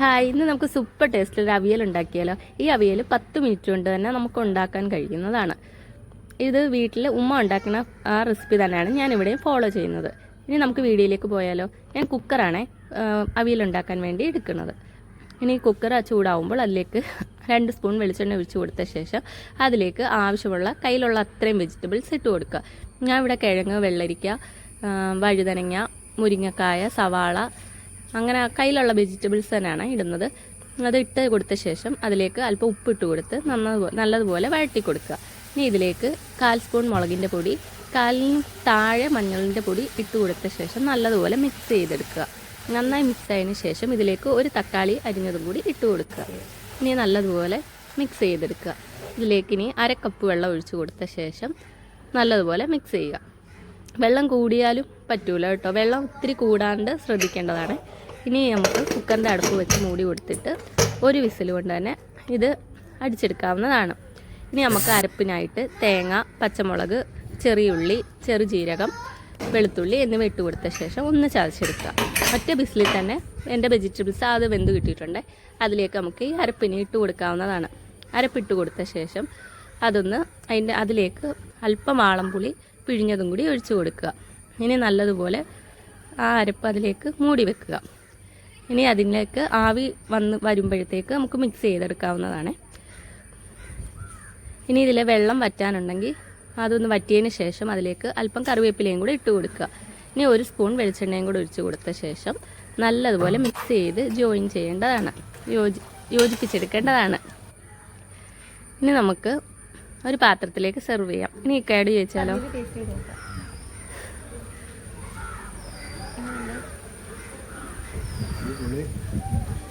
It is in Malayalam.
ഹായ് ഇന്ന് നമുക്ക് സൂപ്പർ ടേസ്റ്റിൽ അവിയൽ ഉണ്ടാക്കിയാലോ? ഈ അവിയൽ പത്ത് മിനിറ്റ് കൊണ്ട് തന്നെ നമുക്ക് ഉണ്ടാക്കാൻ കഴിയുന്നതാണ്. ഇത് വീട്ടിൽ ഉമ്മ ഉണ്ടാക്കുന്ന ആ റെസിപ്പി തന്നെയാണ് ഞാൻ ഇവിടെ ഫോളോ ചെയ്യുന്നത്. ഇനി നമുക്ക് വീഡിയോയിലേക്ക് പോയാലോ? ഞാൻ കുക്കറാണ് അവിയൽ ഉണ്ടാക്കാൻ വേണ്ടി എടുക്കുന്നത്. ഇനി കുക്കർ ചൂടാവുമ്പോൾ അതിലേക്ക് രണ്ട് സ്പൂൺ വെളിച്ചെണ്ണ ഒഴിച്ച് കൊടുത്ത ശേഷം അതിലേക്ക് ആവശ്യമുള്ള കയ്യിലുള്ള അത്രയും വെജിറ്റബിൾസ് ഇട്ട് കൊടുക്കുക. ഞാൻ ഇവിടെ കിഴങ്ങ് വെള്ളരിക്ക വഴുതനങ്ങ മുരിങ്ങക്കായ സവാള അങ്ങനെ കയ്യിലുള്ള വെജിറ്റബിൾസ് തന്നെയാണ് ഇടുന്നത്. അത് ഇട്ട് കൊടുത്ത ശേഷം അതിലേക്ക് അല്പം ഉപ്പിട്ട് കൊടുത്ത് നന്നതുപോലെ നല്ലതുപോലെ വഴട്ടി കൊടുക്കുക. ഇനി ഇതിലേക്ക് കാൽ സ്പൂൺ മുളകിന്റെ പൊടി കാലിന് താഴെ മഞ്ഞളിന്റെ പൊടി ഇട്ട് കൊടുത്ത ശേഷം നല്ലതുപോലെ മിക്സ് ചെയ്തെടുക്കുക. നന്നായി മിക്സ് ആയതിനു ശേഷം ഇതിലേക്ക് ഒരു തക്കാളി അരിഞ്ഞതും കൂടി ഇട്ട് കൊടുക്കുക. ഇനി നല്ലതുപോലെ മിക്സ് ചെയ്തെടുക്കുക. ഇതിലേക്ക് ഇനി അര കപ്പ് വെള്ളം ഒഴിച്ചു കൊടുത്ത ശേഷം നല്ലതുപോലെ മിക്സ് ചെയ്യുക. വെള്ളം കൂടിയാലും പറ്റൂല കേട്ടോ. വെള്ളം ഒത്തിരി കൂടാണ്ട് ശ്രദ്ധിക്കേണ്ടതാണ്. ഇനി നമുക്ക് കുക്കറിന്റെ അടുപ്പ് വെച്ച് മൂടി കൊടുത്തിട്ട് ഒരു വിസിൽ കൊണ്ട് തന്നെ ഇത് അടിച്ചെടുക്കാവുന്നതാണ്. ഇനി നമുക്ക് അരപ്പിനായിട്ട് തേങ്ങ പച്ചമുളക് ചെറിയുള്ളി ചെറുജീരകം വെളുത്തുള്ളി എന്നിവ ഇട്ട് കൊടുത്ത ശേഷം ഒന്ന് ചതച്ചെടുക്കുക. ഒറ്റ ബിസിലിൽ തന്നെ എന്റെ വെജിറ്റബിൾസ് അത് വെന്ത് കിട്ടിയിട്ടുണ്ട്. അതിലേക്ക് നമുക്ക് ഈ അരപ്പിന് ഇട്ട് കൊടുക്കാവുന്നതാണ്. അരപ്പിട്ട് കൊടുത്ത ശേഷം അതൊന്ന് അതിന്റെ അതിലേക്ക് അല്പം ആളംപുളി പിഴിഞ്ഞതും കൂടി ഒഴിച്ചു കൊടുക്കുക. ഇനി നല്ലതുപോലെ ആ അരപ്പ് അതിലേക്ക് മൂടി വെക്കുക. ഇനി അതിലേക്ക് ആവി വന്ന് വരുമ്പോഴത്തേക്ക് നമുക്ക് മിക്സ് ചെയ്തെടുക്കാവുന്നതാണ്. ഇനി ഇതിലെ വെള്ളം വറ്റാനുണ്ടെങ്കിൽ അതൊന്ന് വറ്റിയതിന് ശേഷം അതിലേക്ക് അല്പം കറിവേപ്പിലയും കൂടി ഇട്ട് കൊടുക്കുക. ഇനി ഒരു സ്പൂൺ വെളിച്ചെണ്ണയും കൂടി ഒഴിച്ച് കൊടുത്ത ശേഷം നല്ലതുപോലെ മിക്സ് ചെയ്ത് ജോയിൻ ചെയ്യേണ്ടതാണ്. യോജി യോജിപ്പിച്ചെടുക്കേണ്ടതാണ്. ഇനി നമുക്ക് ഒരു പാത്രത്തിലേക്ക് സെർവ് ചെയ്യാം. ഇനി കേട് ചോദിച്ചാലോ